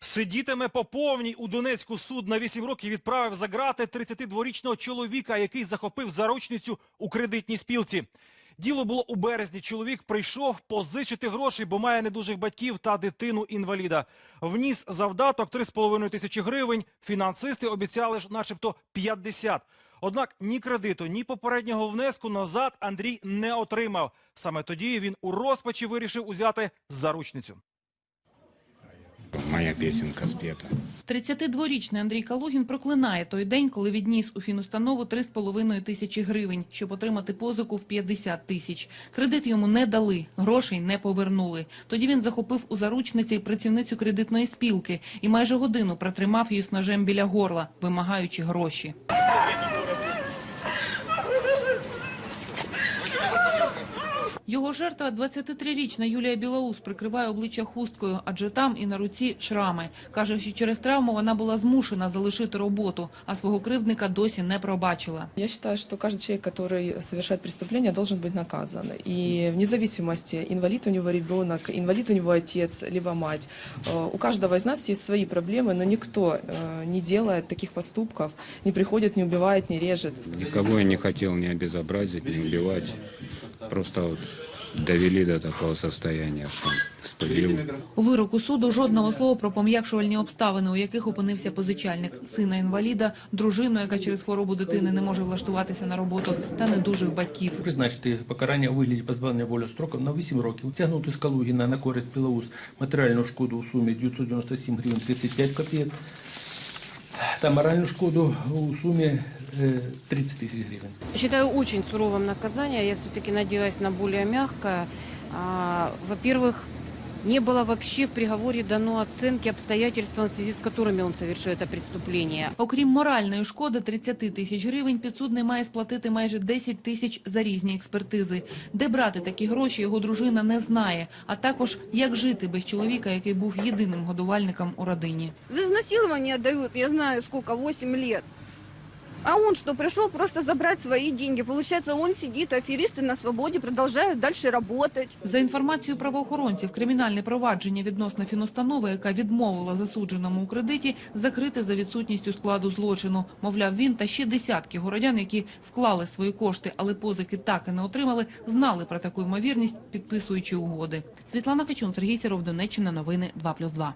Сидітиме по повній у Донецьку суд на 8 років відправив за грати 32-річного чоловіка, який захопив заручницю у кредитній спілці. Діло було у березні. Чоловік прийшов позичити грошей, бо має недужих батьків та дитину-інваліда. Вніс завдаток 3,5 тисячі гривень. Фінансисти обіцяли ж начебто 50. Однак ні кредиту, ні попереднього внеску назад Андрій не отримав. Саме тоді він у розпачі вирішив узяти заручницю. Моя песенка спета. 32-річний Андрій Калугін проклинає той день, коли відніс у фінустанову 3,5 тисячі гривень, щоб отримати позику в 50 тисяч. Кредит йому не дали, грошей не повернули. Тоді він захопив у заручниці працівницю кредитної спілки і майже годину протримав її з ножем біля горла, вимагаючи гроші. Його жертва 23-річна Юлія Білоус прикриває обличчя хусткою, адже там і на руці шрами. Каже, що через травму вона була змушена залишити роботу, а свого кривдника досі не пробачила. Я считаю, что каждый человек, который совершает преступление, должен быть наказан. И вне зависимости, инвалид у него ребенок, инвалид у него отец, либо мать. Э, У каждого из нас есть свои проблемы, но никто э, не делает таких поступков, не приходит, не убивает, не режет. Никого я не хотел ни обезобразить, ни убивать. Просто вот довели до такого состояния, что вспылил. У вироку суду жодного слова про пом'якшувальні обставини, у яких опинився позичальник, сина інваліда, дружину, яка через хворобу дитини не може влаштуватися на роботу, та недужих батьків. Призначити покарання у вигляді позбавлення волі строком на 8 років, тягнути з Калугіна на користь Білоус матеріальну шкоду у сумі 997 гривень 35 копійок та моральну шкоду у сумі 30 тисяч гривень. Считаю очень суровым наказание. Я все-таки надеялась на более мягкое. А, Во-первых, не было вообще в приговоре дано оценки обстоятельствам, в связи с которыми он совершил это преступление. Окрім моральної шкоди 30 тисяч гривень, підсудний має сплатити майже 10 тисяч за різні експертизи. Де брати такі гроші, його дружина не знає. А також, як жити без чоловіка, який був єдиним годувальником у родині. За изнасилование дают, я знаю сколько, 8 лет. А он что, пришел просто забрать свои деньги. Получается, он сидит, аферисты на свободе продолжают дальше работать. За інформацією правоохоронців, кримінальне провадження відносно фінустанови, яка відмовила засудженому у кредиті, закрите за відсутністю складу злочину. Мовляв, він та ще десятки городян, які вклали свої кошти, але позики так і не отримали, знали про таку ймовірність, підписуючи угоди. Світлана Фечун, Сергій Сіров, Донеччина, новини 2+,2.